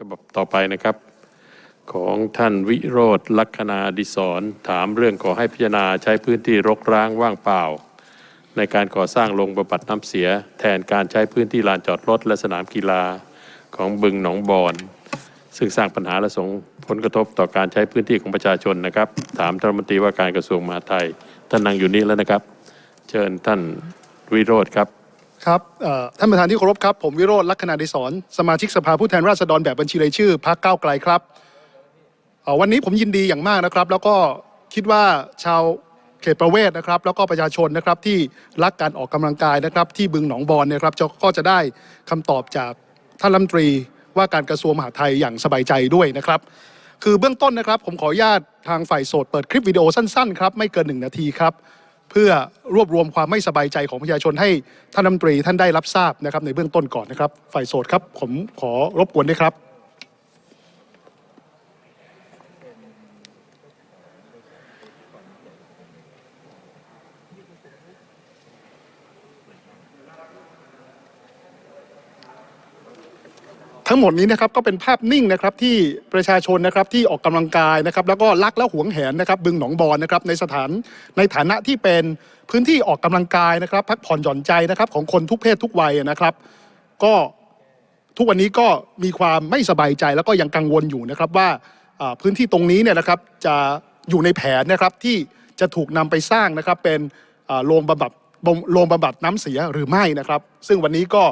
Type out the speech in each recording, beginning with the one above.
ฉบับต่อไปนะครับ ของท่านวิโรธลัคนาดิศรถามเรื่องขอให้พิจารณาใช้พื้นที่รกร้างว่างเปล่า ในการก่อสร้างโรงบำบัดน้ำเสีย แทนการใช้พื้นที่ลานจอดรถและสนามกีฬาของบึงหนองบอนซึ่งสร้างปัญหาและส่งผลกระทบต่อการใช้พื้นที่ของประชาชนนะครับ ถามท่านรัฐมนตรีว่าการกระทรวงมหาดไทยท่านนั่งอยู่นี่แล้วนะครับ เชิญท่านวิโรธครับ ครับท่านประธานที่เคารพครับ ผมวิโรธลักษณะดิศรสมาชิกสภาผู้แทนราษฎรแบบบัญชีรายชื่อพรรคก้าวไกลครับวันนี้ผมยินดีอย่างมากนะครับ แล้วก็คิดว่าชาวเขตประเวศนะครับ แล้วก็ประชาชนนะครับที่รักการออกกำลังกายนะครับ ที่บึงหนองบอนเนี่ยครับก็จะได้คำตอบจากท่านรัฐมนตรีว่าการกระทรวงมหาดไทยอย่างสบายใจด้วยนะครับ คือเบื้องต้นนะครับ ผมขออนุญาตทางฝ่ายโสดเปิดคลิปวิดีโอสั้นๆครับไม่เกินหนึ่งนาทีครับ เพื่อรวบรวมความไม่สบายใจของประชาชนให้ท่านรัฐมนตรีท่านได้รับทราบนะครับในเบื้องต้นก่อนนะครับฝ่ายโสดครับผมขอรบกวนด้วยครับ ทั้งหมดนี้นะครับก็เป็นภาพนิ่งนะครับที่ประชาชนนะครับที่ออกกำลังกายนะครับแล้วก็รักและหวงแหนนะครับบึงหนองบอนนะครับในสถานในฐานะที่เป็นพื้นที่ออกกำลังกายนะครับพักผ่อนหย่อนใจนะครับของคนทุกเพศทุกวัยนะครับ ก็ทุกวันนี้ก็มีความไม่สบายใจแล้วก็ยังกังวลอยู่นะครับว่าพื้นที่ตรงนี้เนี่ยนะครับจะอยู่ในแผนนะครับที่จะถูกนำไปสร้างนะครับเป็นโรงบำบัดโรงบำบัดน้ำเสียหรือไม่นะครับ ซึ่งวันนี้ก็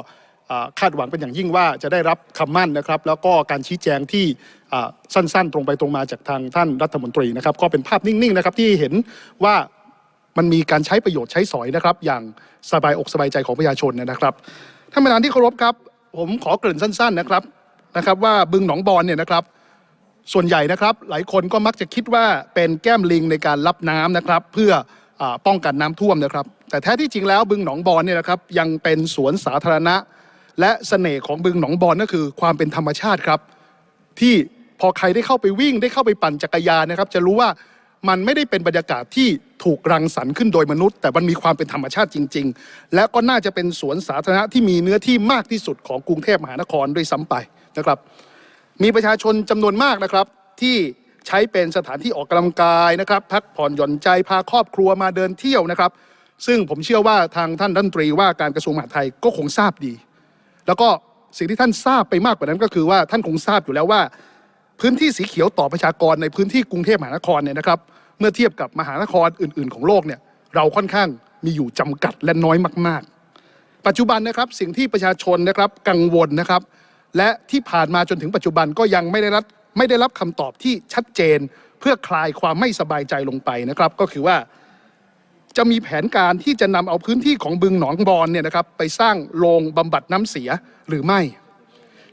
คาดหวังเป็นอย่างยิ่งว่าจะได้รับคำมั่นนะครับ แล้วก็การชี้แจงที่สั้นๆ ตรงไปตรงมาจากทางท่านรัฐมนตรีนะครับ ก็เป็นภาพนิ่งๆนะครับที่เห็นว่ามันมีการใช้ประโยชน์ใช้สอยนะครับ อย่างสบายอกสบายใจของประชาชนนะครับท่านประธานที่เคารพครับ ผมขอเกริ่นสั้น ๆนะครับนะครับ ว่าบึงหนองบอนเนี่ยนะครับ ส่วนใหญ่นะครับ หลายคนก็มักจะคิดว่าเป็นแก้มลิงในการรับน้ำนะครับ เพื่ออป้องกันน้ำท่วมนะครับ แต่แท้ที่จริงแล้วบึงหนองบอนเนี่ยนะครับยังเป็นสวนสาธารณะ และเสน่ห์ของบึงหนองบอนก็คือความเป็นธรรมชาติครับ ที่พอใครได้เข้าไปวิ่งได้เข้าไปปั่นจักรยานนะครับ จะรู้ว่ามันไม่ได้เป็นบรรยากาศที่ถูกรังสรรค์ขึ้นโดยมนุษย์ แต่มันมีความเป็นธรรมชาติจริง ๆ และก็น่าจะเป็นสวนสาธารณะที่มีเนื้อที่มากที่สุดของกรุงเทพมหานครด้วยซ้ำไปนะครับ มีประชาชนจำนวนมากนะครับ ที่ใช้เป็นสถานที่ออกกำลังกายนะครับ พักผ่อนหย่อนใจพาครอบครัวมาเดินเที่ยวนะครับ ซึ่งผมเชื่อว่าทางท่านรัฐมนตรีว่าการกระทรวงมหาดไทยก็คงทราบดี แล้วก็สิ่งที่ท่านทราบไปมากกว่านั้นก็คือว่าท่านคงทราบอยู่แล้วว่า พื้นที่สีเขียวต่อประชากรในพื้นที่กรุงเทพมหานครเนี่ยนะครับ เมื่อเทียบกับมหานครอื่น ๆ ของโลกเนี่ยเราค่อนข้างมีอยู่จำกัดและน้อยมาก ๆ ปัจจุบันนะครับสิ่งที่ประชาชนนะครับกังวลนะครับ และที่ผ่านมาจนถึงปัจจุบันก็ยังไม่ได้รับไม่ได้รับคำตอบที่ชัดเจน เพื่อคลายความไม่สบายใจลงไปนะครับ ก็คือว่า จะมีแผนการที่จะนำเอาพื้นที่ของบึงหนองบอนเนี่ยนะครับไปสร้างโรงบำบัดน้ำเสียหรือไม่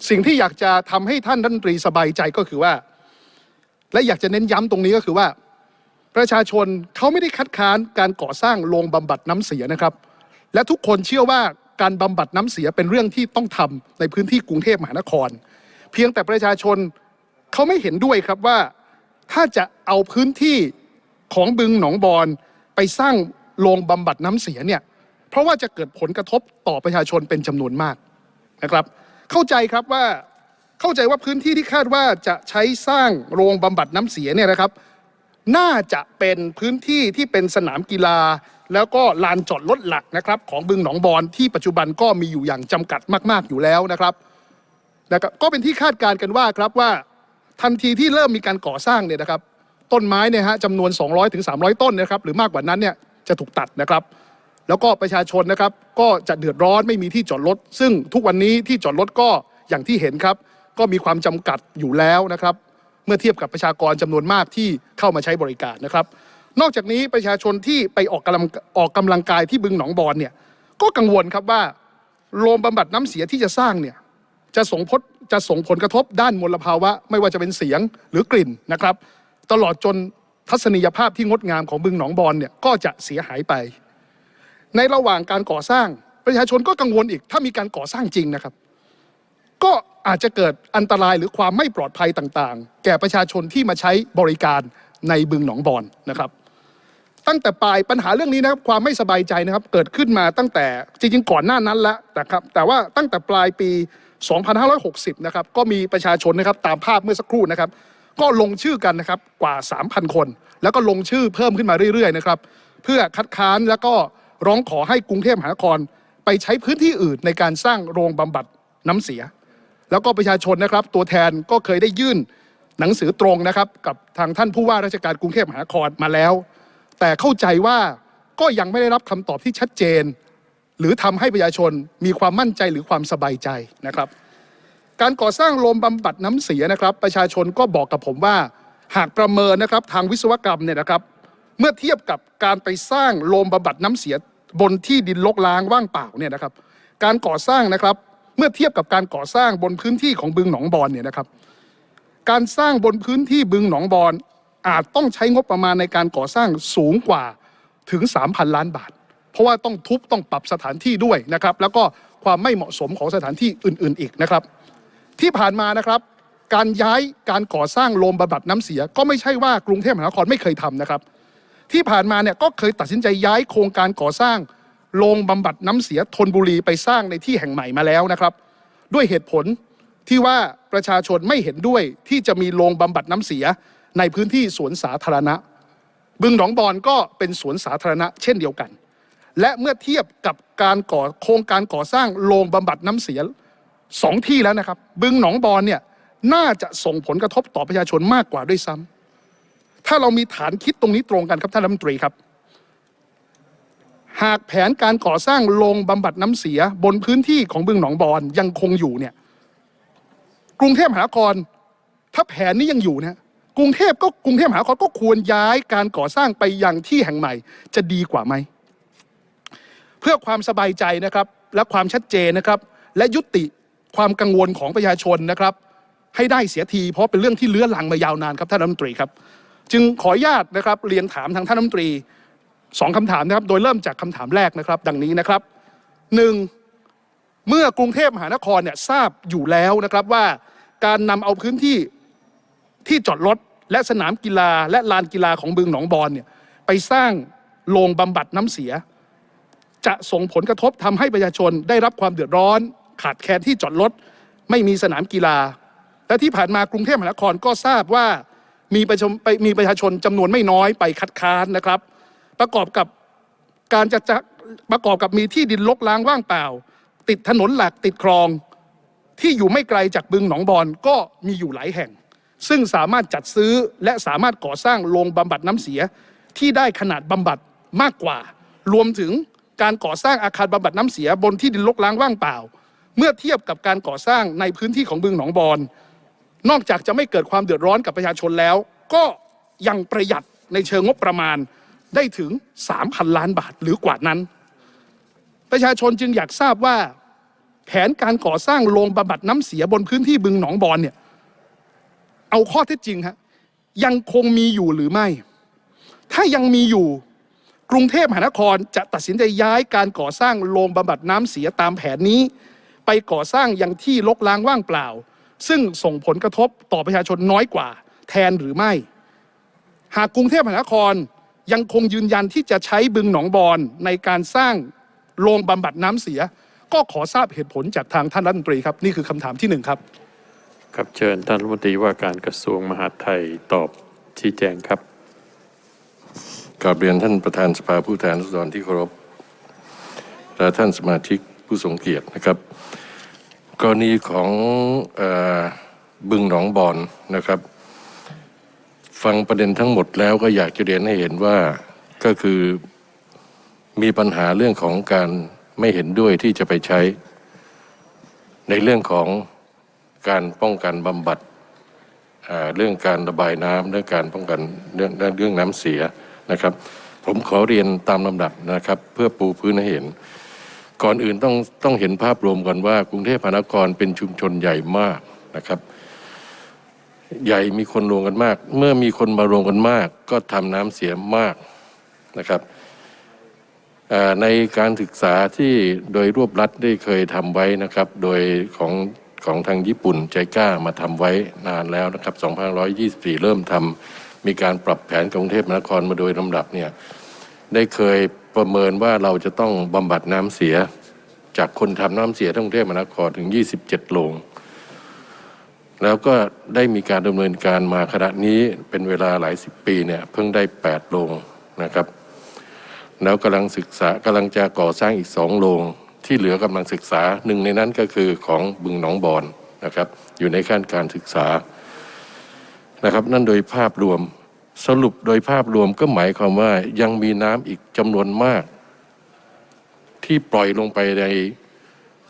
สิ่งที่อยากจะทำให้ท่านรัฐมนตรีสบายใจก็คือว่า และอยากจะเน้นย้ำตรงนี้ก็คือว่า ประชาชนเขาไม่ได้คัดค้านการก่อสร้างโรงบำบัดน้ำเสียนะครับ และทุกคนเชื่อว่าการบำบัดน้ำเสียเป็นเรื่องที่ต้องทำในพื้นที่กรุงเทพมหานคร เพียงแต่ประชาชนเขาไม่เห็นด้วยครับว่าถ้าจะเอาพื้นที่ของบึงหนองบอน ไปสร้างโรงบำบัดน้ำเสียเนี่ยเพราะว่าจะเกิดผลกระทบต่อประชาชนเป็นจำนวนมากนะครับ เข้าใจครับว่าเข้าใจว่าพื้นที่ที่คาดว่าจะใช้สร้างโรงบำบัดน้ำเสียเนี่ยนะครับ น่าจะเป็นพื้นที่ที่เป็นสนามกีฬา แล้วก็ลานจอดรถหลักนะครับ ของบึงหนองบอนที่ปัจจุบันก็มีอยู่อย่างจำกัดมาก ๆอยู่แล้วนะครับนะครับก็เป็นที่คาดการณ์กันว่าครับว่าทันทีที่เริ่มมีการก่อสร้างเนี่ยนะครับ ต้นไม้เนี่ยฮะจำนวน 200ถึง300 ต้นนะครับหรือมากกว่านั้นเนี่ยจะถูกตัดนะครับ แล้วก็ประชาชนนะครับก็จะเดือดร้อนไม่มีที่จอดรถซึ่งทุกวันนี้ที่จอดรถก็อย่างที่เห็นครับ ก็มีความจำกัดอยู่แล้วนะครับ เมื่อเทียบกับประชากรจำนวนมากที่เข้ามาใช้บริการนะครับ นอกจากนี้ประชาชนที่ไปออกกำลังออกกำลังกายที่บึงหนองบอนเนี่ยก็กังวลครับว่าโรงบำบัดน้ำเสียที่จะสร้างเนี่ยจะส่งผลจะส่งผลกระทบด้านมลภาวะ ไม่ว่าจะเป็นเสียงหรือกลิ่นนะครับ ตลอดจนทัศนียภาพที่งดงามของบึงหนองบอนเนี่ยก็จะเสียหายไป ในระหว่างการก่อสร้างประชาชนก็กังวลอีก ถ้ามีการก่อสร้างจริงนะครับ ก็อาจจะเกิดอันตรายหรือความไม่ปลอดภัยต่างๆ แก่ประชาชนที่มาใช้บริการในบึงหนองบอนนะครับตั้งแต่ปลายปัญหาเรื่องนี้นะครับความไม่สบายใจนะครับเกิดขึ้นมาตั้งแต่จริงๆก่อนหน้านั้นแล้วแต่ครับแต่ว่าตั้งแต่ปลายปี 2560 นะครับก็มีประชาชนนะครับตามภาพเมื่อสักครู่นะครับ ก็ลงชื่อกันนะครับกว่า 3,000 คน แล้วก็ลงชื่อเพิ่มขึ้นมาเรื่อยๆนะครับเพื่อคัดค้านแล้วก็ร้องขอให้กรุงเทพมหานคร ไปใช้พื้นที่อื่นในการสร้างโรงบำบัดน้ำเสีย แล้วก็ประชาชนนะครับ ตัวแทนก็เคยได้ยื่นหนังสือตรงนะครับ กับทางท่านผู้ว่าราชการกรุงเทพมหานครมาแล้ว แต่เข้าใจว่าก็ยังไม่ได้รับคำตอบที่ชัดเจน หรือทำให้ประชาชนมีความมั่นใจหรือความสบายใจนะครับ การก่อสร้างโรงบำบัดน้ำเสียนะครับ ประชาชนก็บอกกับผมว่า หากประเมินนะครับทางวิศวกรรมเนี่ยนะครับ เมื่อเทียบกับการไปสร้างโรงบำบัดน้ำเสียบนที่ดินรกร้างว่างเปล่าเนี่ยนะครับ การก่อสร้างนะครับเมื่อเทียบกับการก่อสร้างบนพื้นที่ของบึงหนองบอนเนี่ยนะครับ การสร้างบนพื้นที่บึงหนองบอนอาจต้องใช้งบประมาณในการก่อสร้างสูงกว่าถึง 3,000 ล้านบาท เพราะว่าต้องทุบต้องปรับสถานที่ด้วยนะครับ แล้วก็ความไม่เหมาะสมของสถานที่อื่น ๆ อีกนะครับ ที่ผ่านมานะครับการย้ายการก่อสร้างโรงบำบัดน้ำเสีย ก็ไม่ใช่ว่ากรุงเทพมหานครไม่เคยทำนะครับ ที่ผ่านมาเนี่ยก็เคยตัดสินใจย้ายโครงการก่อสร้างโรงบำบัดน้ำเสียธนบุรีไปสร้างในที่แห่งใหม่มาแล้วนะครับ ด้วยเหตุผลที่ว่าประชาชนไม่เห็นด้วยที่จะมีโรงบำบัดน้ำเสียในพื้นที่สวนสาธารณะ บึงหนองบอนก็เป็นสวนสาธารณะเช่นเดียวกัน และเมื่อเทียบกับการก่อโครงการก่อสร้างโรงบำบัดน้ำเสีย สองที่แล้วนะครับ บึงหนองบอนเนี่ยน่าจะส่งผลกระทบต่อประชาชนมากกว่าด้วยซ้ำถ้าเรามีฐานคิดตรงนี้ตรงกันครับท่านรัฐมนตรีครับ หากแผนการก่อสร้างโรงบำบัดน้ำเสียบนพื้นที่ของบึงหนองบอนยังคงอยู่เนี่ยกรุงเทพมหานคร ถ้าแผนนี้ยังอยู่เนี่ยกรุงเทพก็กรุงเทพมหานครก็ควรย้ายการก่อสร้างไปยังที่แห่งใหม่ จะดีกว่าไหมเพื่อความสบายใจนะครับและความชัดเจนนะครับ และยุติ ความกังวลของประชาชนนะครับ ให้ได้เสียที เพราะเป็นเรื่องที่เลื้อรังมายาวนานครับท่านรัฐมนตรีครับ จึงขออนุญาตนะครับเรียนถามทางท่านรัฐมนตรีสองคำถามนะครับ โดยเริ่มจากคำถามแรกนะครับ ดังนี้นะครับหนึ่งเมื่อกรุงเทพมหานครเนี่ยทราบอยู่แล้วนะครับว่าการนำเอาพื้นที่ที่จอดรถและสนามกีฬาและลานกีฬาของบึงหนองบอนเนี่ยไปสร้างโรงบำบัดน้ำเสีย จะส่งผลกระทบทำให้ประชาชนได้รับความเดือดร้อน ขาดแคลนที่จอดรถไม่มีสนามกีฬา และที่ผ่านมากรุงเทพมหานครก็ทราบว่ามีประชาชนมีประชาชนจำนวนไม่น้อยไปคัดค้านนะครับ ประกอบกับการจะจะประกอบกับมีที่ดินรกร้างว่างเปล่า ติดถนนหลักติดคลองที่อยู่ไม่ไกลจากบึงหนองบอนก็มีอยู่หลายแห่ง ซึ่งสามารถจัดซื้อและสามารถก่อสร้างโรงบำบัดน้ำเสียที่ได้ขนาดบำบัดมากกว่า รวมถึงการก่อสร้างอาคารบำบัดน้ำเสียบนที่ดินรกร้างว่างเปล่า เมื่อเทียบกับการก่อสร้างในพื้นที่ของบึงหนองบอน นอกจากจะไม่เกิดความเดือดร้อนกับประชาชนแล้ว ก็ยังประหยัดในเชิงงบประมาณได้ถึง 3,000 ล้านบาทหรือกว่านั้น ประชาชนจึงอยากทราบว่า แผนการก่อสร้างโรงบำบัดน้ำเสียบนพื้นที่บึงหนองบอนเนี่ยเอาข้อเท็จจริงฮะยังคงมีอยู่หรือไม่ ถ้ายังมีอยู่กรุงเทพมหานครจะตัดสินใจย้ายการก่อสร้างโรงบำบัดน้ำเสียตามแผนนี้ ไปก่อสร้างยังที่ลกล้างว่างเปล่า ซึ่งส่งผลกระทบต่อประชาชนน้อยกว่า แทนหรือไม่ หากกรุงเทพมหานครยังคงยืนยันที่จะใช้บึงหนองบอนในการสร้างโรงบำบัดน้ำเสีย ก็ขอทราบเหตุผลจากทางท่านรัฐมนตรีครับ นี่คือคำถามที่หนึ่งครับ ครับเชิญท่านรัฐมนตรีว่าการกระทรวงมหาดไทยตอบชี้แจงครับกราบเรียนท่านประธานสภาผู้แทนราษฎรที่เคารพและท่านสมาชิก ผู้ทรงเกียรตินะครับ กรณีของอบึงหนองบอนนะครับ ฟังประเด็นทั้งหมดแล้วก็อยากจะเรียนให้เห็นว่าก็คือมีปัญหาเรื่องของการไม่เห็นด้วยที่จะไปใช้ ในเรื่องของการป้องกันบำบัดเรื่องการระบายน้ำเรื่องการป้องกันเรื่องเรื่องน้ำเสียนะครับ ผมขอเรียนตามลำดับนะครับ เพื่อปูพื้นให้เห็น ก่อนอื่นต้องต้องเห็นภาพรวมก่อนว่ากรุงเทพมหานครเป็นชุมชนใหญ่มากนะครับ ใหญ่มีคนรวมกันมาก เมื่อมีคนมารวมกันมาก ก็ทำน้ำเสียมากนะครับในการศึกษาที่โดยรวบรัฐได้เคยทำไว้นะครับ โดยของของทางญี่ปุ่นใจกล้ามาทำไว้นานแล้วนะครับ2524 เริ่มทำมีการปรับแผนกรุงเทพมหานครมาโดยลำดับเนี่ยได้เคย ประเมินว่าเราจะต้องบำบัดน้ำเสีย จากคนทำน้ำเสียทั้งกรุงเทพมหานครถึง 27 โรงแล้วก็ได้มีการดำเนินการมาขณะนี้เป็นเวลาหลายสิบปีเนี่ยเพิ่งได้ 8 โรงนะครับ แล้วกำลังศึกษากำลังจะก่อสร้างอีกสองโรงที่เหลือกำลังศึกษาหนึ่งในนั้นก็คือของบึงหนองบอนนะครับ อยู่ในขั้นการศึกษานะครับ นั่นโดยภาพรวม สรุปโดยภาพรวมก็หมายความว่ายังมีน้ำอีกจำนวนมาก ที่ปล่อยลงไปใน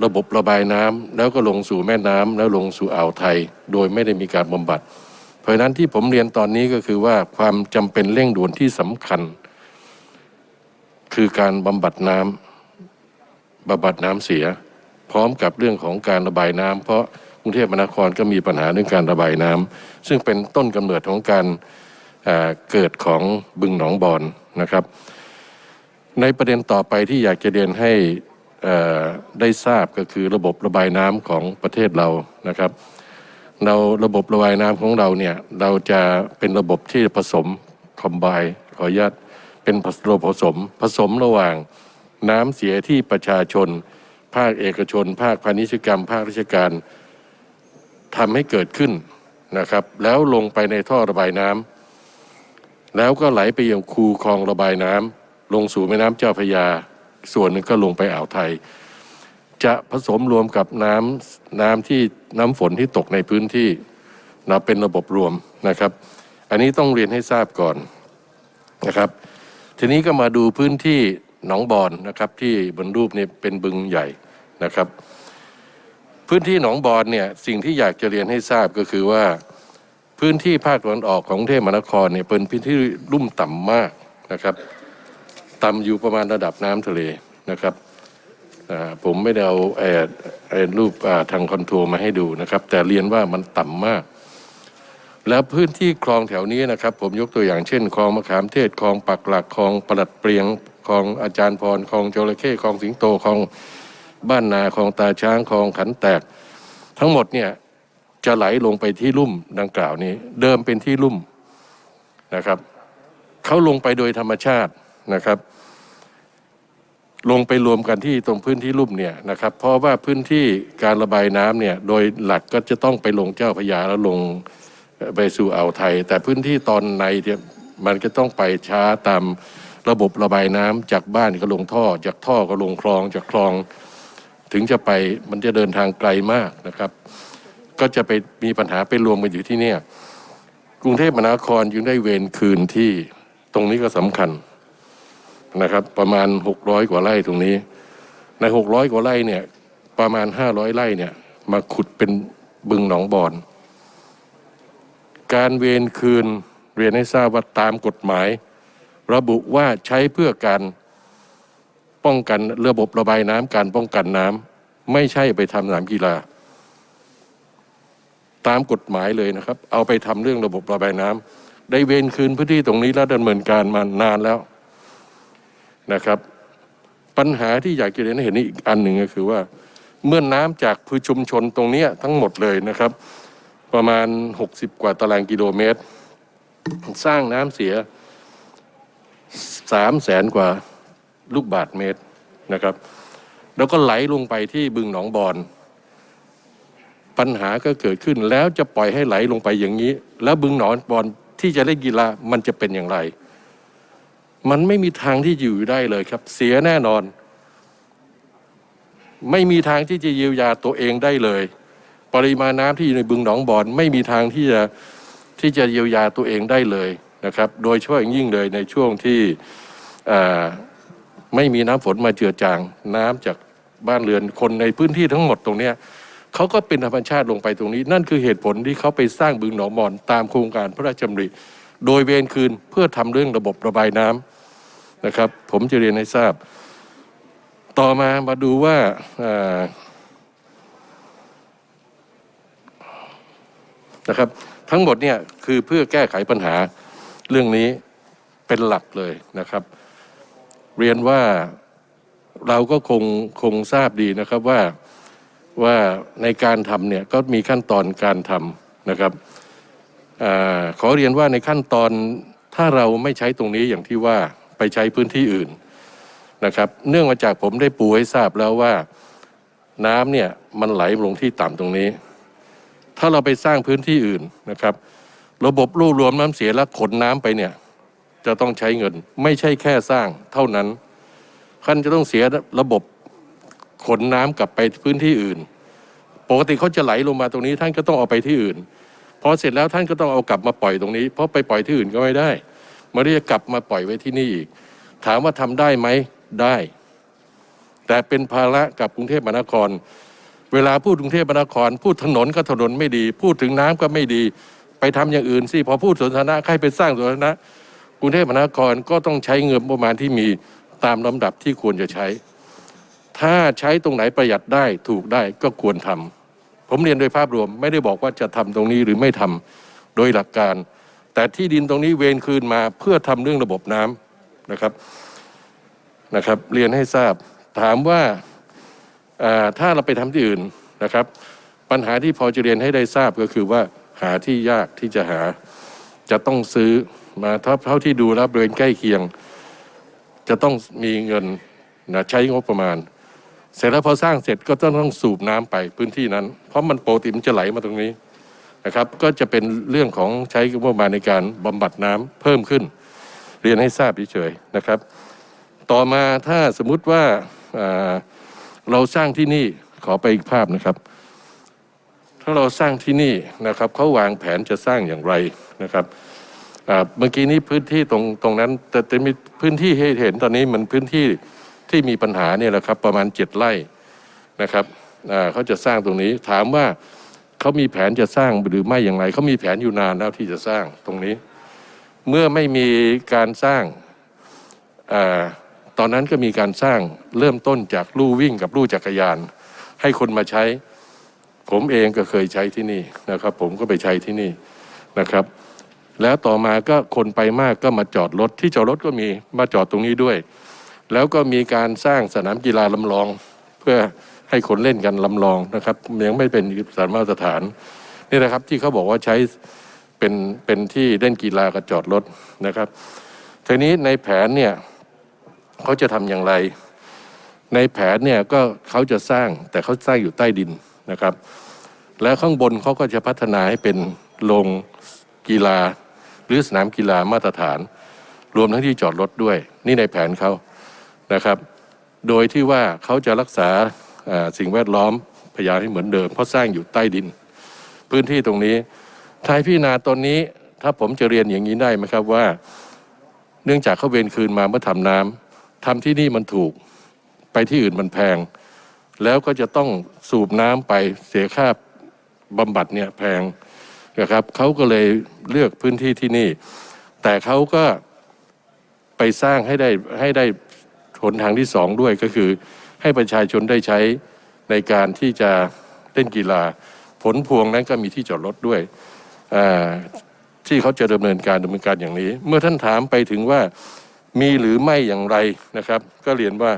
ระบบระบายน้ำแล้วก็ลงสู่แม่น้ำแล้วลงสู่อ่าวไทย โดยไม่ได้มีการบำบัด เพราะนั้นที่ผมเรียนตอนนี้ก็คือว่าความจำเป็นเร่งด่วนที่สำคัญ คือการบำบัดน้ำบำบัดน้ำเสีย พร้อมกับเรื่องของการระบายน้ำเพราะกรุงเทพมหานครก็มีปัญหาเรื่องการระบายน้ำซึ่งเป็นต้นกำเนิดของการ เกิดของบึงหนองบอนนะครับ ในประเด็นต่อไปที่อยากจะเรียนให้ได้ทราบก็คือระบบระบายน้ำของประเทศเรานะครับเราระบบระบายน้ำของเราเนี่ยเราจะเป็นระบบที่ผสมคอมไบขออนุญาตเป็นระบบผสมผสมระหว่างน้ำเสียที่ประชาชน ภาคเอกชน ภาคพาณิชยกรรม ภาคราชการทำให้เกิดขึ้นนะครับ แล้วลงไปในท่อระบายน้ำ แล้วก็ไหลไปยังคูคลองระบายน้ำลงสู่แม่น้ำเจ้าพยา ส่วนหนึ่งก็ลงไปอ่าวไทย จะผสมรวมกับน้ำน้ำที่น้ำฝนที่ตกในพื้นที่นะเป็นระบบรวมนะครับ อันนี้ต้องเรียนให้ทราบก่อนนะครับ ทีนี้ก็มาดูพื้นที่หนองบอนนะครับที่บนรูปนี้เป็นบึงใหญ่นะครับ พื้นที่หนองบอนเนี่ยสิ่งที่อยากจะเรียนให้ทราบก็คือว่า พื้นที่ภาคตะวันออกของกรุงเทพมหานครเนี่ยเป็นพื้นที่ลุ่มต่ำมากนะครับ ต่ำอยู่ประมาณระดับน้ำทะเลนะครับผมไม่ได้เอาเอ่อเอ่อรูปทางคอนโทรลมาให้ดูนะครับ แต่เรียนว่ามันต่ำมาก แล้วพื้นที่คลองแถวนี้นะครับ ผมยกตัวอย่างเช่นคลองมะขามเทศคลองปักหลักคลองปลัดเปรียงคลองอาจารย์พรคลองจระเข้คลองสิงโตคลองบ้านนาคลองตาช้างคลองขันแตก ทั้งหมดเนี่ย จะไหลลงไปที่ลุ่มดังกล่าวนี้ เดิมเป็นที่ลุ่มนะครับเขาลงไปโดยธรรมชาตินะครับ ลงไปรวมกันที่ตรงพื้นที่ลุ่มเนี่ยนะครับ เพราะว่าพื้นที่การระบายน้ำเนี่ยโดยหลักก็จะต้องไปลงเจ้าพยาแล้วลงไปสู่อ่าวไทย แต่พื้นที่ตอนในเนี่ยมันก็ต้องไปช้าตามระบบระบายน้ำจากบ้านก็ลงท่อ จากท่อก็ลงคลองจากคลอง ถึงจะไปมันจะเดินทางไกลมากนะครับ ก็จะไปมีปัญหาไปรวมกันอยู่ที่เนี่ยกรุงเทพมหานครจึงได้เวรคืนที่ตรงนี้ก็สำคัญนะครับ ประมาณหกร้อยกว่าไร่ตรงนี้ ในหกร้อยกว่าไร่เนี่ยประมาณห้าร้อยไร่เนี่ยมาขุดเป็นบึงหนองบอน การเวรคืนเรียนให้ทราบว่าตามกฎหมาย ระบุว่าใช้เพื่อการป้องกันระบบระบายน้ำการป้องกันน้ำไม่ใช่ไปทำสนามกีฬา ตามกฎหมายเลยนะครับ เอาไปทำเรื่องระบบระบายน้ำได้เวรคืนพื้นที่ตรงนี้แล้วดำเนินการมานานแล้วนะครับ ปัญหาที่อยากจะเรียนให้เห็นอีกอันหนึ่งก็คือว่า เมื่อน้ำจากพื้นชุมชนตรงเนี้ทั้งหมดเลยนะครับ ประมาณ 60 กว่าตารางกิโลเมตร สร้างน้ำเสีย3แสนกว่าลูกบาทเมตรนะครับ แล้วก็ไหลลงไปที่บึงหนองบอน ปัญหาก็เกิดขึ้นแล้วจะปล่อยให้ไหลลงไปอย่างนี้ แล้วบึงหนองบอนที่จะเล่นกีฬามันจะเป็นอย่างไร มันไม่มีทางที่อยู่ได้เลยครับ เสียแน่นอน ไม่มีทางที่จะเยียวยาตัวเองได้เลย ปริมาณน้ำที่อยู่ในบึงหนองบอนไม่มีทางที่จะที่จะเยียวยาตัวเองได้เลยนะครับ โดยเฉพาะอย่างยิ่งเลยในช่วงที่ไม่มีน้ำฝนมาเจือจางน้ำจากบ้านเรือนคนในพื้นที่ทั้งหมดตรงเนี้ย เขาก็เป็นธรรมชาติลงไปตรงนี้ นั่นคือเหตุผลที่เขาไปสร้างบึงหนองบอนตามโครงการพระราชดำริโดยเวรคืนเพื่อทำเรื่องระบบระบายน้ำนะครับ ผมจะเรียนให้ทราบ ต่อมามาดูว่าอ่านะครับ ทั้งหมดเนี่ยคือเพื่อแก้ไขปัญหาเรื่องนี้เป็นหลักเลยนะครับ เรียนว่าเราก็คงคงทราบดีนะครับว่า ว่าในการทำเนี่ยก็มีขั้นตอนการทำนะครับอขอเรียนว่าในขั้นตอนถ้าเราไม่ใช้ตรงนี้อย่างที่ว่าไปใช้พื้นที่อื่นนะครับ เนื่องมาจากผมได้ปูให้ทราบแล้วว่าน้ำเนี่ยมันไหลลงที่ต่ำตรงนี้ ถ้าเราไปสร้างพื้นที่อื่นนะครับ ระบบรวบรวมน้ำเสียและขนน้ำไปเนี่ยจะต้องใช้เงิน ไม่ใช่แค่สร้างเท่านั้นท่านจะต้องเสียระบบ ขนน้ำกลับไปพื้นที่อื่น ปกติเขาจะไหลลงมาตรงนี้ท่านก็ต้องเอาไปที่อื่นพอเสร็จแล้วท่านก็ต้องเอากลับมาปล่อยตรงนี้ เพราะไปปล่อยที่อื่นก็ไม่ได้มันจะกลับมาปล่อยไว้ที่นี่อีก ถามว่าทำได้ไหมได้ แต่เป็นภาระกับกรุงเทพมหานคร เวลาพูดกรุงเทพมหานคร พูดถนนก็ถนนไม่ดี พูดถึงน้ำก็ไม่ดี ไปทำอย่างอื่นสิพอพูดสวนสาธารณะใครไปสร้างสวนสาธารณะกรุงเทพมหานครก็ต้องใช้เงินประมาณที่มีตามลำดับที่ควรจะใช้ ถ้าใช้ตรงไหนประหยัดได้ถูกได้ก็ควรทำผมเรียนโดยภาพรวม ไม่ได้บอกว่าจะทำตรงนี้หรือไม่ทำโดยหลักการ แต่ที่ดินตรงนี้เวนคืนมาเพื่อทำเรื่องระบบน้ำนะครับนะครับ เรียนให้ทราบถามว่าถ้าเราไปทำที่อื่นนะครับ ปัญหาที่พอจะเรียนให้ได้ทราบก็คือว่าหาที่ยากที่จะหาจะต้องซื้อมาเท่าเท่าที่ดูแล้วบริเวณใกล้เคียง จะต้องมีเงินนะใช้งบประมาณ เสร็จแล้วพอสร้างเสร็จก็ต้องต้องสูบน้ำไปพื้นที่นั้น เพราะมันโปกติมันจะไหลมาตรงนี้นะครับ ก็จะเป็นเรื่องของใช้งบประมาณในการบำบัดน้ำเพิ่มขึ้น เรียนให้ทราบเฉยๆนะครับ ต่อมาถ้าสมมุติว่าอ่าเราสร้างที่นี่ขอไปอีกภาพนะครับ ถ้าเราสร้างที่นี่นะครับเขาวางแผนจะสร้างอย่างไรนะครับเมื่อกี้นี้พื้นที่ตรงตรงนั้นแต่จะมีพื้นที่ให้เห็นตอนนี้มันพื้นที่ ที่มีปัญหาเนี่ยแหละครับประมาณเจ็ดไร่นะครับเขาจะสร้างตรงนี้ถามว่าเขามีแผนจะสร้างหรือไม่อย่างไรเขามีแผนอยู่นานแล้วที่จะสร้างตรงนี้ เมื่อไม่มีการสร้างอตอนนั้นก็มีการสร้างเริ่มต้นจากลู่วิ่งกับลู่จักรยาน ให้คนมาใช้ ผมเองก็เคยใช้ที่นี่นะครับ ผมก็ไปใช้ที่นี่นะครับ แล้วต่อมาก็คนไปมากก็มาจอดรถที่จอดรถก็มีมาจอดตรงนี้ด้วย แล้วก็มีการสร้างสนามกีฬาลำลอง เพื่อให้คนเล่นกันลำลองนะครับ ยังไม่เป็นสถานมาตรฐานนี่นะครับที่เขาบอกว่าใช้เป็นเป็นที่เล่นกีฬากับจอดรถนะครับทีนี้ในแผนเนี่ยเขาจะทำอย่างไร ในแผนเนี่ยก็เขาจะสร้างแต่เขาสร้างอยู่ใต้ดินนะครับ แล้วข้างบนเขาก็จะพัฒนาให้เป็นโรงกีฬา หรือสนามกีฬามาตรฐาน รวมทั้งที่จอดรถด้วย นี่ในแผนเขา นะครับ โดยที่ว่าเขาจะรักษาสิ่งแวดล้อมพยายามให้เหมือนเดิม เพราะสร้างอยู่ใต้ดิน พื้นที่ตรงนี้ทายพี่นาตอนนี้ถ้าผมจะเรียนอย่างนี้ได้ไหมครับว่า เนื่องจากเขาเวนคืนมาเมื่อทำน้ำทำที่นี่มันถูกไปที่อื่นมันแพง แล้วก็จะต้องสูบน้ำไปเสียค่าบำบัดเนี่ยแพงนะครับเขาก็เลยเลือกพื้นที่ที่นี่ แต่เขาก็ไปสร้างให้ได้ให้ได้ หนทางที่สองด้วยก็คือ ให้ประชาชนได้ใช้ในการที่จะเล่นกีฬา ผลพวงนั้นก็มีที่จอดรถด้วยที่เขาจะดำเนินการดำเนินการอย่างนี้ เมื่อท่านถามไปถึงว่ามีหรือไม่อย่างไรนะครับ ก็เรียนว่า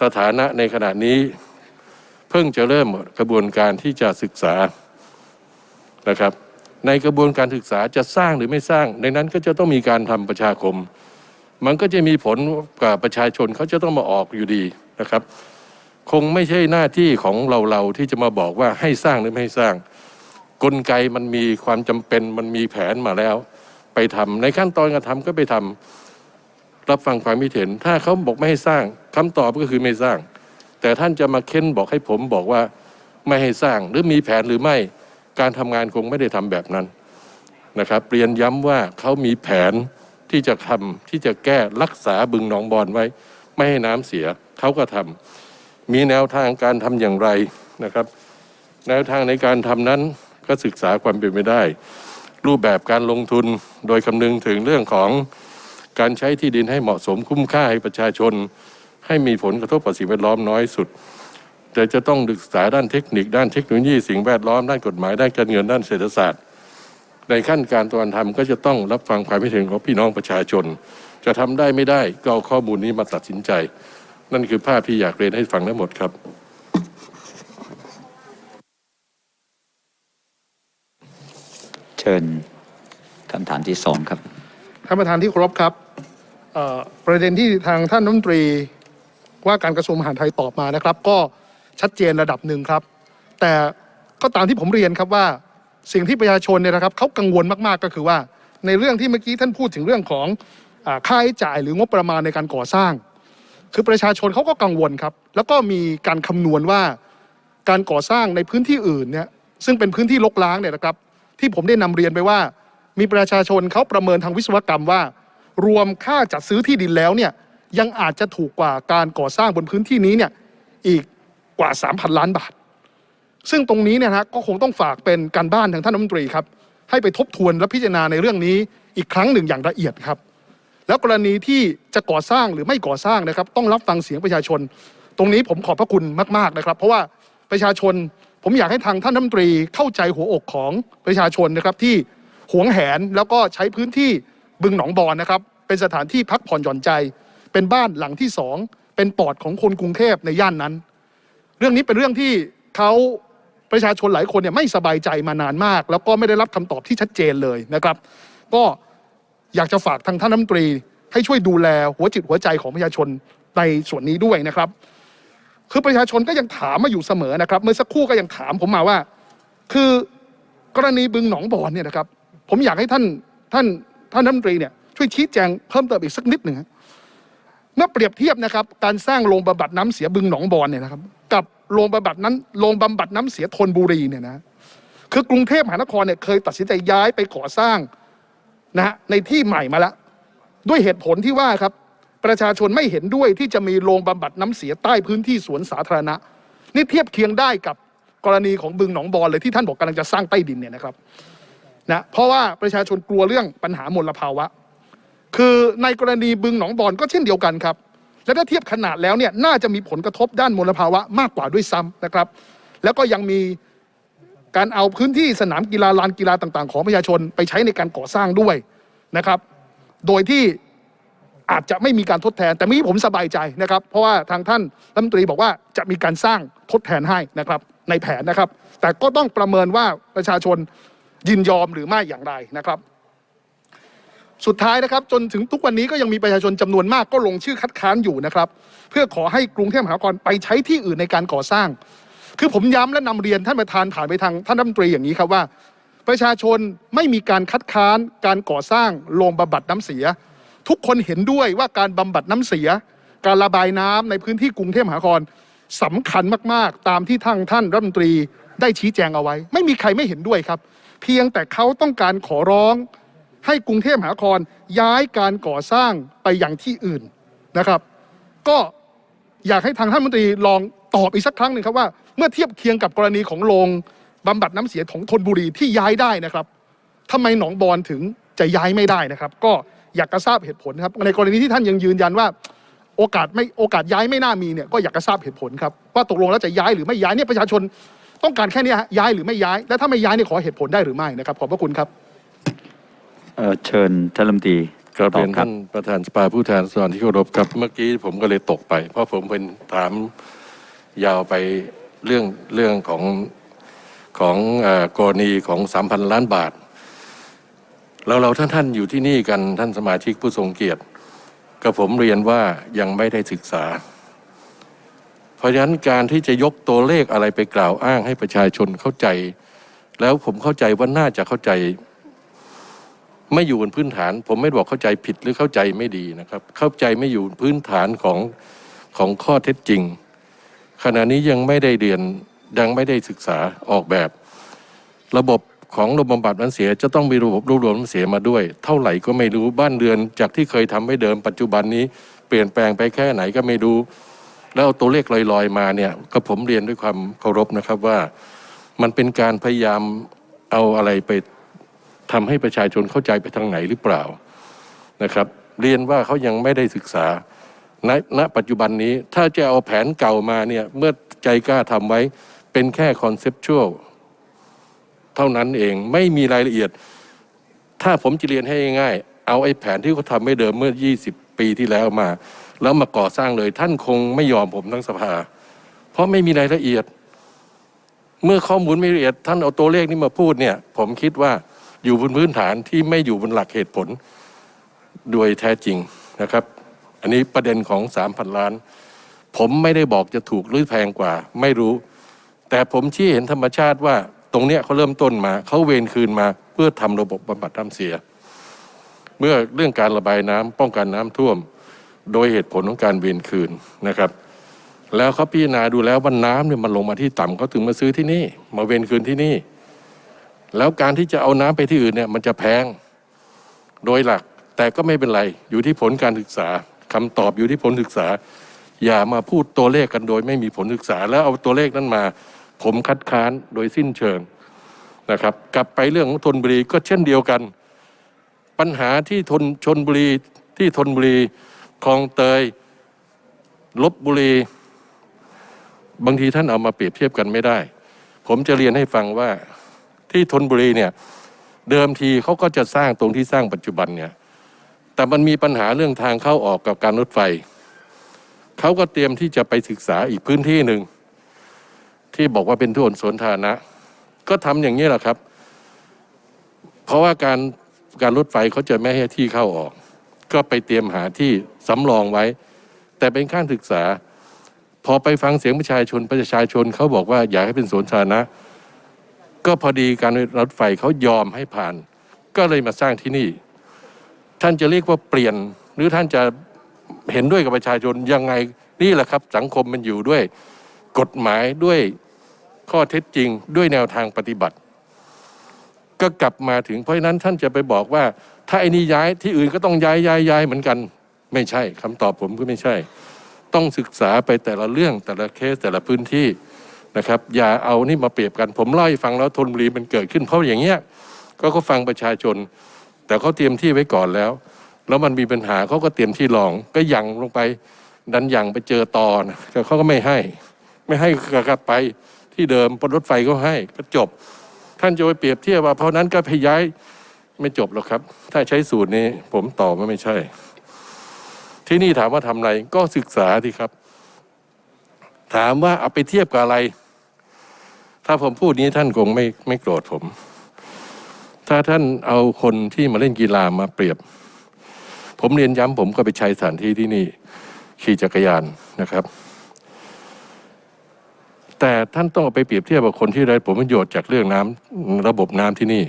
สถานะในขณะนี้ เพิ่งจะเริ่มกระบวนการที่จะศึกษานะครับ ในกระบวนการศึกษาจะสร้างหรือไม่สร้าง ในนั้นก็จะต้องมีการทำประชาคม มันก็จะมีผลกับประชาชนเขาจะต้องมาออกอยู่ดีนะครับ คงไม่ใช่หน้าที่ของเราเราที่จะมาบอกว่าให้สร้างหรือไม่ให้สร้าง กลไกมันมีความจำเป็นมันมีแผนมาแล้ว ไปทำในขั้นตอนการทำก็ไปทำรับฟังความคิดเห็น ถ้าเขาบอกไม่ให้สร้างคำตอบก็คือไม่สร้าง แต่ท่านจะมาเค้นบอกให้ผมบอกว่าไม่ให้สร้างหรือมีแผนหรือไม่การทำงานคงไม่ได้ทำแบบนั้นนะครับเรียนย้ำว่าเขามีแผน ที่จะทำที่จะแก้รักษาบึงหนองบอนไว้ ไม่ให้น้ำเสียเขาก็ทำมีแนวทางการทำอย่างไรนะครับ แนวทางในการทำนั้นก็ศึกษาความเป็นไปได้ รูปแบบการลงทุนโดยคำนึงถึงเรื่องของการใช้ที่ดินให้เหมาะสมคุ้มค่าให้ประชาชน ให้มีผลกระทบต่อสิ่งแวดล้อมน้อยสุด แต่จะต้องศึกษาด้านเทคนิคด้านเทคโนโลยีสิ่งแวดล้อมด้านกฎหมายด้านการเงินด้านเศรษฐศาสตร์ ในขั้นการตอนทำก็จะต้องรับฟังความคิดเห็นของพี่น้องประชาชน จะทำได้ไม่ได้ก็เอาข้อมูลนี้มาตัดสินใจ นั่นคือภาพที่อยากเรียนให้ฟังทั้งหมดครับ เชิญคำถามที่สองครับท่านประธานที่เคารพครับเอ่อประเด็นที่ทางท่านรัฐมนตรีว่าการกระทรวงมหาดไทยตอบมานะครับ ก็ชัดเจนระดับหนึ่งครับ แต่ก็ตามที่ผมเรียนครับว่า สิ่งที่ประชาชนเนี่ยนะครับเขากังวลมากๆก็คือว่า ในเรื่องที่เมื่อกี้ท่านพูดถึงเรื่องของค่าใช้จ่ายหรืองบประมาณในการก่อสร้าง คือประชาชนเขาก็กังวลครับแล้วก็มีการคำนวณว่าการก่อสร้างในพื้นที่อื่นเนี่ยซึ่งเป็นพื้นที่ลกล้างเนี่ยนะครับ ที่ผมได้นำเรียนไปว่า มีประชาชนเขาประเมินทางวิศวกรรมว่า รวมค่าจัดซื้อที่ดินแล้วเนี่ยยังอาจจะถูกกว่าการก่อสร้างบนพื้นที่นี้เนี่ยอีกกว่า 3,000 ล้านบาท ซึ่งตรงนี้เนี่ยนะก็คงต้องฝากเป็นการบ้านทางท่านรัฐมนตรีครับให้ไปทบทวนและพิจารณาในเรื่องนี้อีกครั้งหนึ่งอย่างละเอียดครับ แล้วกรณีที่จะก่อสร้างหรือไม่ก่อสร้างนะครับ ต้องรับฟังเสียงประชาชน ตรงนี้ผมขอบพระคุณมาก ๆนะครับ เพราะว่าประชาชนผมอยากให้ทางท่านรัฐมนตรีเข้าใจหัวอกของประชาชนนะครับที่หวงแหนแล้วก็ใช้พื้นที่บึงหนองบอนนะครับ เป็นสถานที่พักผ่อนหย่อนใจ เป็นบ้านหลังที่สองเป็นปอดของคนกรุงเทพในย่านนั้น เรื่องนี้เป็นเรื่องที่เขา ประชาชนหลายคนเนี่ยไม่สบายใจมานานมาก แล้วก็ไม่ได้รับคำตอบที่ชัดเจนเลยนะครับ ก็อยากจะฝากทางท่านรัฐมนตรี ให้ช่วยดูแลหัวจิตหัวใจของประชาชนในส่วนนี้ด้วยนะครับ คือประชาชนก็ยังถามมาอยู่เสมอนะครับ เมื่อสักครู่ก็ยังถามผมมาว่า คือกรณีบึงหนองบอนเนี่ยนะครับ ผมอยากให้ท่านท่านท่านรัฐมนตรีเนี่ยช่วยชี้แจงเพิ่มเติมอีกสักนิดหนึ่งเมื่อเปรียบเทียบนะครับ การสร้างโรงบำบัดน้ำเสียบึงหนองบอนเนี่ยนะครับ โรงบำบัดนั้นโรงบำบัดน้ำเสียธนบุรีเนี่ยนะคือกรุงเทพมหานครเนี่ยเคยตัดสินใจย้ายไปก่อสร้างนะฮะในที่ใหม่มาแล้วด้วยเหตุผลที่ว่าครับประชาชนไม่เห็นด้วยที่จะมีโรงบำบัดน้ำเสียใต้พื้นที่สวนสาธารณะ นี่เทียบเคียงได้กับกรณีของบึงหนองบอนเลยที่ท่านบอกกำลังจะสร้างใต้ดินเนี่ยนะครับนะเพราะว่าประชาชนกลัวเรื่องปัญหามลภาวะ คือในกรณีบึงหนองบอนก็เช่นเดียวกันครับ และถ้าเทียบขนาดแล้วเนี่ยน่าจะมีผลกระทบด้านมลภาวะมากกว่าด้วยซ้ำนะครับ แล้วก็ยังมีการเอาพื้นที่สนามกีฬาลานกีฬาต่าง ๆ ของประชาชนไปใช้ในการก่อสร้างด้วยนะครับ โดยที่อาจจะไม่มีการทดแทน แต่เมื่อกี้ผมสบายใจนะครับ เพราะว่าทางท่านรัฐมนตรีบอกว่าจะมีการสร้างทดแทนให้นะครับในแผนนะครับ แต่ก็ต้องประเมินว่าประชาชนยินยอมหรือไม่อย่างไรนะครับ สุดท้ายนะครับจนถึงทุกวันนี้ก็ยังมีประชาชนจำนวนมากก็ลงชื่อคัดค้านอยู่นะครับ เพื่อขอให้กรุงเทพมหานครไปใช้ที่อื่นในการก่อสร้าง คือผมย้ำและนำเรียนท่านประธานผ่านไปทางท่านรัฐมนตรีอย่างนี้ครับว่า ประชาชนไม่มีการคัดค้านการก่อสร้างโรงบำบัดน้ำเสีย ทุกคนเห็นด้วยว่าการบำบัดน้ำเสีย การระบายน้ำในพื้นที่กรุงเทพมหานครสำคัญมากๆ ตามที่ทางท่านรัฐมนตรีได้ชี้แจงเอาไว้ ไม่มีใครไม่เห็นด้วยครับ เพียงแต่เขาต้องการขอร้อง ให้กรุงเทพมหานครย้ายการก่อสร้างไปอยังที่อื่นนะครับ ก็อยากให้ทางท่านรัฐมนตรีลองตอบอีกสักครั้งหนึ่งครับว่าเมื่อเทียบเคียงกับกรณีของโรงบำบัดน้ำเสียของธนบุรีที่ย้ายได้นะครับทำไมหนองบอนถึงจะย้ายไม่ได้นะครับ ก็อยากจะทราบเหตุผลครับในกรณีที่ท่านยังยืนยันว่า โอกาสไม่โอกาสย้ายไม่น่ามีเนี่ยก็อยากจะทราบเหตุผลครับว่าตกลงแล้วจะย้ายหรือไม่ย้ายเนี่ยประชาชนต้องการแค่นี้ฮะย้ายหรือไม่ย้าย และถ้าไม่ย้ายเนี่ยขอเหตุผลได้หรือไม่นะครับขอบพระคุณครับ เอ่อเชิญท่านรัฐมนตรีกราบตอเรีบยนครัท่าบนประธานสภาผู้แทนราษฎรที่เคารพครับ เมื่อกี้ผมก็เลยตกไป เพราะผมเป็นถามยาวไปเรื่องเรื่องของของเอ่อกรณีของสามพันล้านบาทเราเราท่านท่านอยู่ที่นี่กันท่านสมาชิกผู้ทรงเกียรติกับผมเรียนว่ายังไม่ได้ศึกษา เพราะฉะนั้นการที่จะยกตัวเลขอะไรไปกล่าวอ้างให้ประชาชนเข้าใจ แล้วผมเข้าใจว่าน่าจะเข้าใจ ไม่อยู่บนพื้นฐาน ผมไม่บอกเข้าใจผิดหรือเข้าใจไม่ดีนะครับ เข้าใจไม่อยู่พื้นฐานของของข้อเท็จจริง ขณะนี้ยังไม่ได้เรียนยังไม่ได้ศึกษาออกแบบ ระบบของระบบบำบัดน้ำเสียจะต้องมีระบบรวบรวมน้ำเสียมาด้วย เท่าไหร่ก็ไม่รู้บ้านเรือน จากที่เคยทำไว้เดิมปัจจุบันนี้เปลี่ยนแปลงไปแค่ไหนก็ไม่รู้ แล้วเอาตัวเลขลอยๆมาเนี่ยก็ผมเรียนด้วยความเคารพนะครับว่า มันเป็นการพยายามเอาอะไรไป ทำให้ประชาชนเข้าใจไปทางไหนหรือเปล่านะครับ เรียนว่าเขายังไม่ได้ศึกษาณณปัจจุบันนี้ถ้าจะเอาแผนเก่ามาเนี่ยเมื่อใจกล้าทำไว้เป็นแค่คอนเซปชวลเท่านั้นเองไม่มีรายละเอียด ถ้าผมจะเรียนให้ง่ายๆเอาไอ้แผนที่เขาทำไว้เดิมเมื่อ 20 ปีที่แล้วมา แล้วมาก่อสร้างเลย ท่านคงไม่ยอมผมทั้งสภา เพราะไม่มีรายละเอียด เมื่อข้อมูลไม่ละเอียด ท่านเอาตัวเลขนี้มาพูดเนี่ย ผมคิดว่า อยู่บนพื้นฐานที่ไม่อยู่บนหลักเหตุผลโดยแท้จริงนะครับ อันนี้ประเด็นของสามพันล้าน ผมไม่ได้บอกจะถูกหรือแพงกว่า ไม่รู้ แต่ผมชี้เห็นธรรมชาติว่า ตรงเนี้ยเขาเริ่มต้นมา เขาเวนคืนมาเพื่อทำระบบบำบัดน้ำเสีย เมื่อเรื่องการระบายน้ำป้องกันน้ำท่วม โดยเหตุผลของการเวนคืนนะครับ แล้วเขาพิจารณาดูแล้วว่าน้ำเนี่ยมันลงมาที่ต่ำเขาถึงมาซื้อที่นี่ มาเวนคืนที่นี่ แล้วการที่จะเอาน้ำไปที่อื่นเนี่ยมันจะแพงโดยหลัก แต่ก็ไม่เป็นไร อยู่ที่ผลการศึกษาคำตอบอยู่ที่ผลศึกษา อย่ามาพูดตัวเลขกันโดยไม่มีผลศึกษา แล้วเอาตัวเลขนั้นมา ผมคัดค้านโดยสิ้นเชิงนะครับ กลับไปเรื่องของธนบุรีก็เช่นเดียวกัน ปัญหาที่ทนชนบุรีที่ธนบุรีคลองเตยลบบุรี บางทีท่านเอามาเปรียบเทียบกันไม่ได้ ผมจะเรียนให้ฟังว่า ที่ธนบุรีเนี่ยเดิมทีเขาก็จะสร้างตรงที่สร้างปัจจุบันเนี่ยแต่มันมีปัญหาเรื่องทางเข้าออกกับการรถไฟ เขาก็เตรียมที่จะไปศึกษาอีกพื้นที่หนึ่ง ที่บอกว่าเป็นทุนสวนธารณะ ก็ทำอย่างนี้แหละครับ เพราะว่าการการรถไฟเขาจะไม่ให้ที่เข้าออก ก็ไปเตรียมหาที่สำรองไว้ แต่เป็นข้างศึกษา พอไปฟังเสียงประชาชนประชาชนเขาบอกว่าอยากให้เป็นสวนสาธารณะ ก็พอดีการรถไฟเขายอมให้ผ่าน ก็เลยมาสร้างที่นี่ ท่านจะเรียกว่าเปลี่ยน หรือท่านจะเห็นด้วยกับประชาชนยังไงนี่แหละครับ สังคมมันอยู่ด้วยกฎหมายด้วยข้อเท็จจริงด้วยแนวทางปฏิบัติ ก็กลับมาถึงเพราะฉะนั้นท่านจะไปบอกว่า ถ้าไอ้นี่ย้ายที่อื่นก็ต้องย้ายย้ายย้ายเหมือนกัน ไม่ใช่คำตอบผมก็ไม่ใช่ ต้องศึกษาไปแต่ละเรื่องแต่ละเคสแต่ละพื้นที่ นะครับ อย่าเอานี่มาเปรียบกัน ผมเล่าให้ฟังแล้วทนบุรีมันเกิดขึ้น เพราะอย่างเงี้ยก็เขาฟังประชาชน แต่เขาเตรียมที่ไว้ก่อนแล้ว แล้วมันมีปัญหาเขาก็เตรียมที่รอง ก็ยังลงไปดันยังไปเจอตอนะแต่เขาก็ไม่ให้ ไม่ให้กลับไปที่เดิมบนรถไฟก็ให้ก็จบ ท่านจะไปเปรียบเทียบว่าเพราะนั้นก็พย้ายไม่จบหรอกครับ ถ้าใช้สูตรนี้ ผมตอบว่าไม่ใช่ ที่นี่ถามว่าทำอะไรก็ศึกษาทีครับ ถามว่าเอาไปเทียบกับอะไร ถ้าผมพูดนี้ท่านคงไม่ไม่โกรธผม ถ้าท่านเอาคนที่มาเล่นกีฬามาเปรียบ ผมเรียนย้ำผมก็ไปใช้สถานที่ที่นี่ ขี่จักรยานนะครับ แต่ท่านต้องเอาไปเปรียบเทียบกับคนที่ได้ผลประโยชน์จากเรื่องน้ำระบบน้ำที่นี่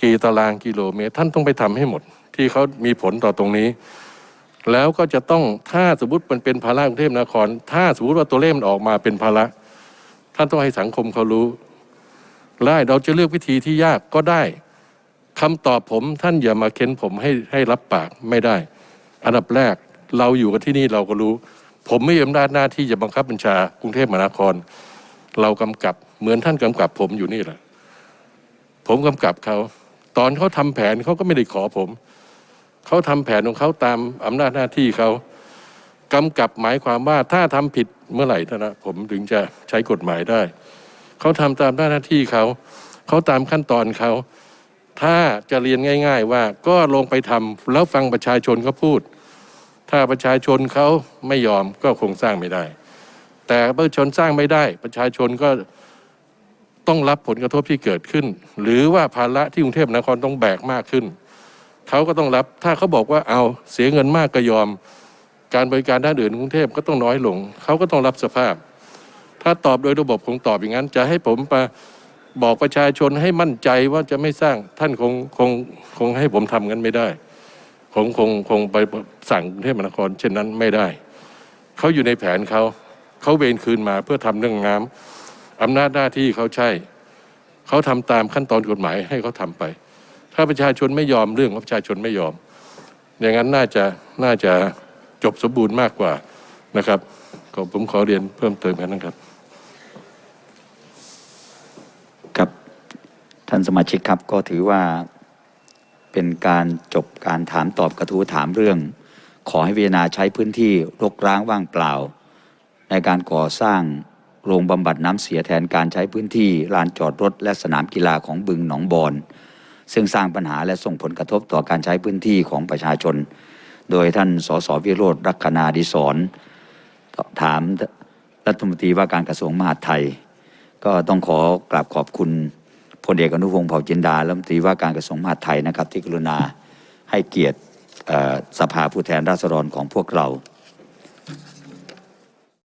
กี่ตารางกิโลเมตร ท่านต้องไปทำให้หมด ที่เขามีผลต่อตรงนี้แล้วก็จะต้องถ้าสมมติมันเป็นภาระกรุงเทพมหานคร ถ้าสมมติว่าตัวเลขมันออกมาเป็นภาระ ท่านต้องให้สังคมเขารู้ได้เราจะเลือกวิธีที่ยากก็ได้คำตอบผมท่านอย่ามาเค้นผมให้ให้รับปากไม่ได้ อันดับแรกเราอยู่กันที่นี่เราก็รู้ ผมไม่มีอำนาจหน้าที่จะบังคับบัญชากรุงเทพมหานคร เรากำกับเหมือนท่านกำกับผมอยู่นี่แหละ ผมกำกับเขา ตอนเขาทำแผนเขาก็ไม่ได้ขอผม เขาทำแผนของเขาตามอำนาจหน้าที่เขา กำกับหมายความว่าถ้าทำผิดเมื่อไหร่ท่านะผมถึงจะใช้กฎหมายได้ เขาทำตามหน้าที่เขา เขาตามขั้นตอนเขา ถ้าจะเรียนง่าย ๆ ว่าก็ลงไปทำแล้วฟังประชาชนเขาพูด ถ้าประชาชนเขาไม่ยอมก็คงสร้างไม่ได้ แต่ประชาชนสร้างไม่ได้ ประชาชนก็ต้องรับผลกระทบที่เกิดขึ้น หรือว่าภาระที่กรุงเทพมหานครต้องแบกมากขึ้น เขาก็ต้องรับ ถ้าเขาบอกว่าเอาเสียเงินมากก็ยอม การบริการด้านอื่นกรุงเทพก็ต้องน้อยลง เขาก็ต้องรับสภาพ ถ้าตอบโดยระบบคงตอบอย่างนั้น จะให้ผมไปบอกประชาชนให้มั่นใจว่าจะไม่สร้างท่านคงคงคงให้ผมทำงั้นไม่ได้คงคงคงไปสั่งกรุงเทพมหานคร เช่นนั้นไม่ได้ เขาอยู่ในแผนเขา เขาเวนคืนมาเพื่อทำเรื่องน้ำอำนาจหน้าที่เขาใช่ เขาทำตามขั้นตอนกฎหมายให้เขาทำไป ถ้าประชาชนไม่ยอมเรื่องของประชาชนไม่ยอม อย่างนั้นน่าจะน่าจะ จบสมบูรณ์มากกว่านะครับก็ผมขอเรียนเพิ่มเติมแค่นั้นครับ ครับท่านสมาชิกครับก็ถือว่าเป็นการจบการถามตอบกระทู้ถามเรื่อง ขอให้พิจารณาใช้พื้นที่รกร้างว่างเปล่า ในการก่อสร้างโรงบำบัดน้ำเสียแทนการใช้พื้นที่ลานจอดรถ และสนามกีฬาของบึงหนองบอนซึ่งสร้างปัญหาและส่งผลกระทบต่อการใช้พื้นที่ของประชาชน โดยท่านสสวิโรธรักนาดิศรถามรัฐมนตรีว่าการกระทรวงมหาดไทย ก็ต้องขอกราบขอบคุณพลเอกอนุพงศ์เผ่าจินดารัฐมนตรีว่าการกระทรวงมหาดไทยนะครับ ที่กรุณาให้เกียรติสภาผู้แทนราษฎรของพวกเรา